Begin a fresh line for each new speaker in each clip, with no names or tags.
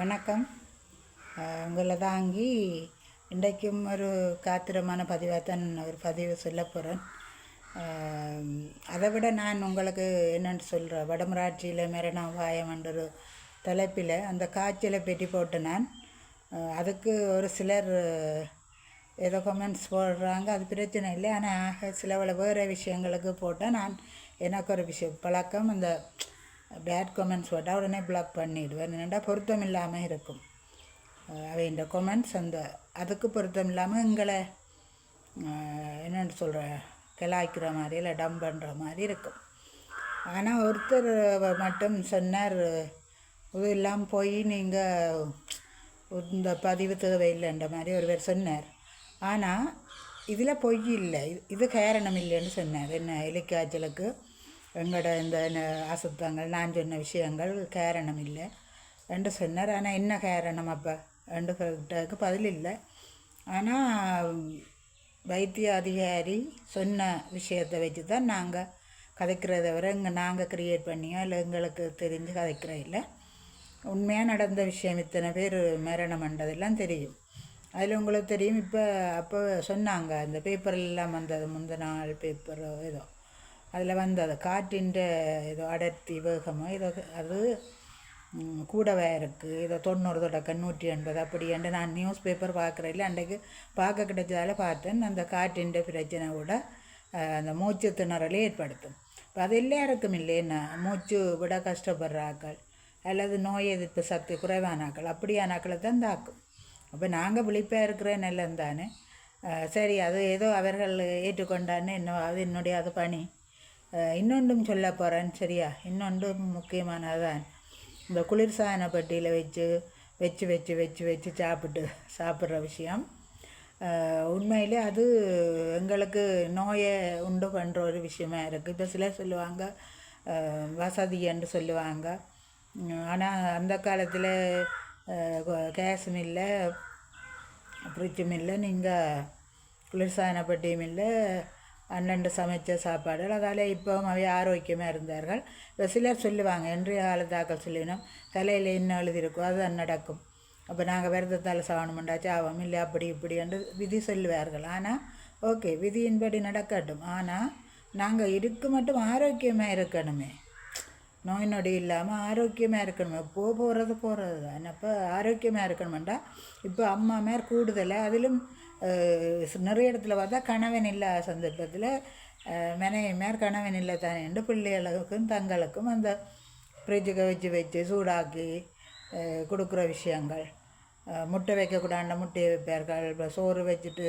வணக்கம். உங்களை தாங்கி இன்றைக்கும் ஒரு காத்திரமான பதிவாக தான் ஒரு பதிவு சொல்ல போகிறேன் அதை விட நான் உங்களுக்கு என்னென்னு சொல்கிறேன் வடமராட்சியில் மெரணா வாயம் ஒரு தலைப்பில் அந்த காய்ச்சலை பெட்டி போட்டு நான் அதுக்கு ஒரு சிலர் ஏதோ கமெண்ட்ஸ் போடுறாங்க. அது பிரச்சனை இல்லை. ஆனால் சில வேறு விஷயங்களுக்கு போட்டால் நான் எனக்கு ஒரு விஷயம் பழக்கம். அந்த பேட் கமெண்ட்ஸ் போட்டால் உடனே பிளாக் பண்ணிவிடுவேன் என்னென்னா பொருத்தம் இல்லாமல் இருக்கும். அவைன்ற கொமெண்ட்ஸ் அந்த அதுக்கு பொருத்தம் இல்லாமல் எங்களை என்னென்னு சொல்கிற கிளாய்க்கிற மாதிரி இல்லை டம் பண்ணுற மாதிரி இருக்கும். ஆனால் ஒருத்தர் மட்டும் சொன்னார் இது இல்லாமல் போய் நீங்கள் இந்த பதிவு தேவையில்லைன்ற மாதிரி ஒருவர் சொன்னார். ஆனால் இதில் பொய் இல்லை. இது- இது காரணம் இல்லைன்னு சொன்னார். என்ன எலிக்காய்ச்சலுக்கு எங்களோட இந்த அசுத்தங்கள் நான் சொன்ன விஷயங்கள் காரணம் இல்லை என்று சொன்னார். ஆனால் என்ன காரணம் அப்போ? ரெண்டு கேட்டதுக்கு பதில் இல்லை. ஆனால் வைத்திய அதிகாரி சொன்ன விஷயத்தை வச்சு தான் நாங்கள் கதைக்கிறத விட இங்கே நாங்கள் க்ரியேட் பண்ணியோ இல்லை எங்களுக்கு தெரிஞ்சு கதைக்கிற இல்லை. உண்மையாக நடந்த விஷயம் இத்தனை பேர் மரணம் பண்ணதெல்லாம் தெரியும். அதில் உங்களுக்கு தெரியும். இப்போ அப்போ சொன்னாங்க. அந்த பேப்பர்லாம் வந்தது முந்த நாள் பேப்பரோ ஏதோ. அதில் வந்தது. காற்றின் ஏதோ அடர்த்தி வேகமோ ஏதோ அது கூடவே இருக்குது ஏதோ தொண்ணூறு தொடக்க நூற்றி எண்பது அப்படி என்று நான் நியூஸ் பேப்பர் பார்க்குறதில்ல அன்றைக்கு பார்க்க கிடைச்சதால் பார்த்தேன். அந்த காற்றின் பிரச்சனை கூட அந்த மூச்சு திணறலை ஏற்படுத்தும். இப்போ அது எல்லாருக்கும் இல்லைன்னா மூச்சு விட கஷ்டப்படுற ஆக்கள் அல்லது நோய் எதிர்ப்பு சக்தி குறைவான ஆக்கள் அப்படியான ஆக்களை தான் தாக்கும். அப்போ நாங்கள் விழிப்பாக இருக்கிற நிலம் தானே. சரி அது ஏதோ அவர்கள் ஏற்றுக்கொண்டான்னு என்ன அது என்னுடைய அது பணி. இன்னொன்றும் சொல்ல போகிறேன் சரியா? இன்னொன்றும் முக்கியமானதான். இந்த குளிர்சாதன பெட்டியில் வச்சு வச்சு வச்சு வச்சு வச்சு சாப்பிட்டு சாப்பிட்ற விஷயம். உண்மையிலே அது எங்களுக்கு நோயை உண்டு பண்ணுற ஒரு விஷயமா இருக்குது இப்போ சிலர் சொல்லுவாங்க வசதின்னு வசதி என்று சொல்லுவாங்க. ஆனால் அந்த காலத்தில் கேஸும் இல்லை ஃப்ரிட்ஜும் இல்லை நீங்கள் குளிர்சாதன பெட்டியும் இல்லை அண்ணன் சமைச்ச சாப்பாடுகள் அதால் இப்போவும் அவை ஆரோக்கியமாக இருந்தார்கள். இப்போ சிலர் சொல்லுவாங்க இன்றைய காலத்தாக்கள் சொல்லினோம். தலையில் என்ன எழுதியிருக்கோ அது நடக்கும். அப்போ நாங்கள் விரதத்தால் சாகணுமெண்டா சாவம் இல்லை அப்படி இப்படி என்று விதி சொல்லுவார்கள். ஆனால் ஓகே விதியின்படி நடக்கட்டும். ஆனால் நாங்கள் இருக்க மட்டும் ஆரோக்கியமாக இருக்கணுமே. நோய் நொடி இல்லாமல் ஆரோக்கியமாக இருக்கணும். எப்போ போகிறது போகிறது தான் அப்போ ஆரோக்கியமாக இருக்கணுமெண்டா இப்போ அம்மா மேற் கூடுதலை அதிலும் நிறைய இடத்துல பார்த்தா கணவன் இல்லாத சந்தர்ப்பத்தில் மனைவி கணவன் இல்லை தானே என்று பிள்ளைகளுக்கும் தங்களுக்கும் அந்த ஃப்ரிட்ஜுக்கு வச்சு வச்சு சூடாக்கி கொடுக்குற விஷயங்கள். முட்டை வைக்கக்கூடாண்ட முட்டையை வைப்பார்கள். இப்போ சோறு வச்சுட்டு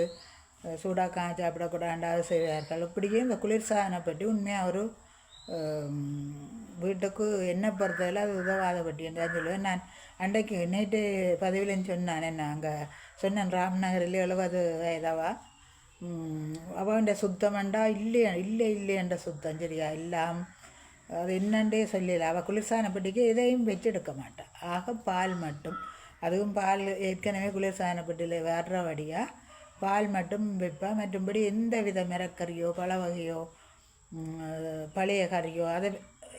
சூடாக்கா சூடாக்க சாப்பிடக்கூடாண்டா அது செய்வார்கள். இப்படியே இந்த குளிர்சாதனை பற்றி உண்மையாக ஒரு வீட்டுக்கு என்ன பொறுத்தவரை அது உதவாத பட்டின்னு சொல்லுவேன். நான் அன்றைக்கு நேற்று பதிவில் சொன்னான் என்ன அங்கே சொன்னேன் ராம்நகரில் எழுபது வயதாவா அவன்ட சுத்தமண்டா இல்லையா இல்லை இல்லையன்ற சுத்தம் சரியா எல்லாம் அது என்னண்டே சொல்லல அவள் குளிர்சானப்பட்டிக்கு எதையும் வச்செடுக்க மாட்டாள் ஆக பால் மட்டும் அதுவும் பால் ஏற்கனவே குளிர்சானப்பட்டியில் வர்றபடியாக பால் மட்டும் வைப்பாள் மற்றும்படி எந்த வித மிரக்கறியோ பழ வகையோ பழைய கறியோ அதை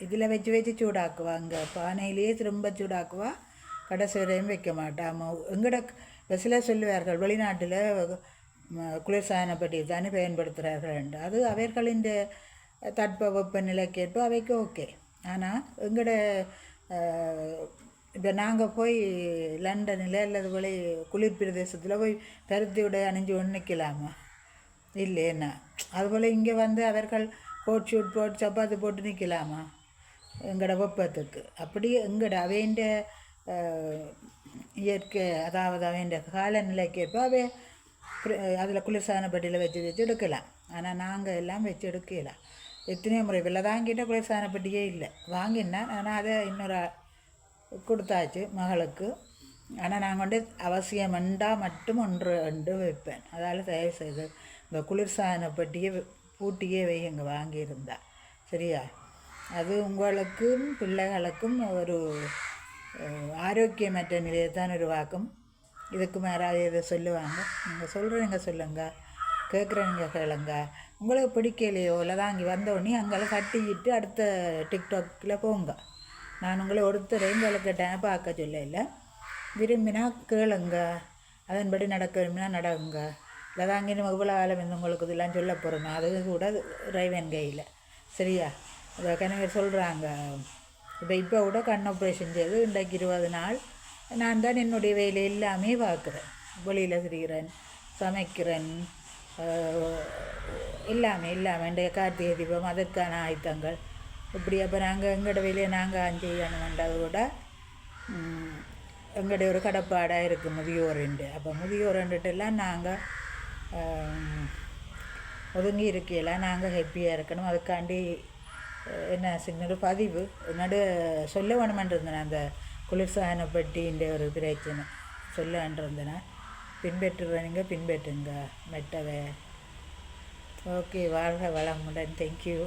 இதில் வச்சு வச்சு சூடாக்குவாங்க பானையிலேயே திரும்ப சூடாக்குவா கடைசி வரையும் வைக்க மாட்டாம எங்கட சில சொல்லுவார்கள் வெளிநாட்டில் குளிர்சாதன பெட்டி தானே பயன்படுத்துகிறார்கள் என்று. அது அவர்களின் தட்ப நிலைக்கேற்ப அவைக்கு ஓகே. ஆனால் எங்கட இப்போ நாங்கள் போய் லண்டனில் அல்லது வெளி குளிர் பிரதேசத்தில் போய் பருத்தி உடை அணிஞ்சு ஒன்று நிற்கலாமா இல்லைன்னா அதுபோல் இங்கே வந்து அவர்கள் கோட் ஷூட் போட்டு சப்பாத்து போட்டு நிற்கலாமா எங்களோட வெப்பத்துக்கு. அப்படியே எங்களோட அவைண்ட இயற்கை அதாவது அவைண்ட காலநிலைக்கேற்ப அவை அதில் குளிர்சாதன பெட்டியில் வச்சு வச்சு எடுக்கலாம் ஆனால் நாங்கள் எல்லாம் வச்சு எடுக்கல. எத்தனையோ முறை விலை வாங்கிட்ட குளிர்சாதன பெட்டியே இல்லை. வாங்கினேன் ஆனால் அதை இன்னொரு கொடுத்தாச்சு மகளுக்கு. ஆனால் நான் கொண்டு அவசியமெண்டா மட்டும் ஒன்று ரெண்டு வைப்பேன். அதால் தயவு செய்து இந்த குளிர்சாதன பெட்டியை பூட்டியே வை இங்கே வாங்கியிருந்தா. சரியா? அது உங்களுக்கும் பிள்ளைகளுக்கும் ஒரு ஆரோக்கியமற்ற நிலையை தான் உருவாக்கும். இதுக்கு மேலே இதை சொல்லுவாங்க. நீங்கள் சொல்கிறீங்க சொல்லுங்க. கேட்குறவங்க கேளுங்க. உங்களுக்கு பிடிக்கலையோ இல்லை தான் இங்கே வந்த கட்டிக்கிட்டு அடுத்த டிக்டாக்கில் போங்க. நான் உங்களை ஒருத்தரையும் விளக்கட்டேன் பார்க்க சொல்ல இல்லை விரும்பினா கேளுங்க. அதன்படி நடக்க விரும்பினா நடங்க. இல்லை அங்கே நம்ம இவ்வளோ காலம் இருந்து உங்களுக்கு இதெல்லாம் சொல்ல போகிறோம் அது கூட ரைவன் கையில். சரியா? அதை கணவர் சொல்கிறாங்க இப்போ இப்போ கூட கண் ஆப்ரேஷன் செய்து இன்றைக்கு இருபது நாள். நான் தான் என்னுடைய வேலை எல்லாமே பார்க்குறேன். வெளியில் திரிகிறேன் சமைக்கிறேன் எல்லாமே எல்லாமே. இன்றைய கார்த்திகை தீபம் அதற்கான ஆயுத்தங்கள். இப்படி அப்போ நாங்கள் எங்களோட வேலையை நாங்கள் செய்யணுமென்றதை விட ம், எங்களுடைய ஒரு கடப்பாடாக இருக்குது முதியோருண்டு அப்போ முதியோருண்டுட்டெல்லாம் நாங்கள் ஒதுங்கி இருக்கையெல்லாம் நாங்கள் ஹாப்பியாக இருக்கணும். அதுக்காண்டி என்ன சிக்னல் பதிவு. நடு சொல்ல வேணுமென்றிருந்தேன் அந்த குளிர்சாதன பெட்டின்ற ஒரு பிரச்சனை. சொல்ல வேண்டியிருந்தேன் பின்பற்றுறீங்க பின்பற்றுங்க மெட்டவை. ஓகே வாழ்க வளமுடன். தேங்க்யூ